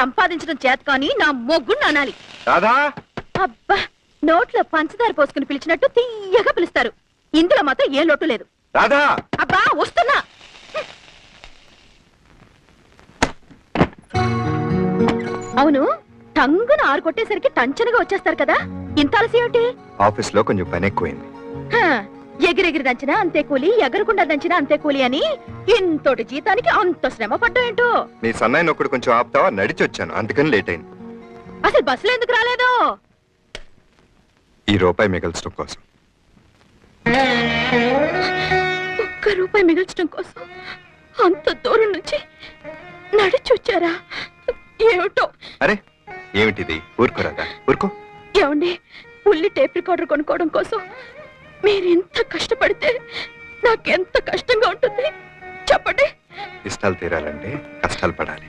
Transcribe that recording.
సంపాదించడం చేత కానీ నా మొగ్గుని అనాలి. రాధా! అబ్బా! నోట్లో పంచదార పోసుకుని పిలిచినట్టు తీయగా పిలుస్తారు. ఇందులో మాత్రం ఏ లోటు లేదు. రాధా! అబ్బా! వస్తున్నా! అవును టంగున ఆరు కొట్టేసరికి టంచనగా వచ్చేస్తారు కదా? ఇంత ఆలస్యం ఏమిటి? ఆఫీస్లో కొంచెం పని ఎక్కువైంది. ఎగిరెగిరి దంచినా అంతే కూలి ఎగరకుండా దంచినా అంతే కూలి అని ఇంతోటి జీతానికి అంత శ్రమ పడ్డా ఏంటో? నీ సన్నాయిని ఒకటి కొంచెం ఆపుతావా? నడిచి వచ్చాను. అందుకని లేట్ అయింది. అసలు బస్సులో ఎందుకు రాలేదు? ఈ రూపాయి మిగల్చడం కోసం. ఒక్క రూపాయి మిగిల్చడం కోసం అంత దూరం నుంచి నడిచి వచ్చారా? ఏమిటో? అరే ఏమిటిది? ఊరుకో రాధా ఊరుకో. ఏమండి ఉల్లి టేప్ రికార్డర్ కొనుక్కోవడం కోసం మీరెంత కష్టపడితే నాకెంత కష్టంగా ఉంటుంది? చెప్పండి. ఇష్టాలు తీరాలంటే కష్టాలు పడాలి.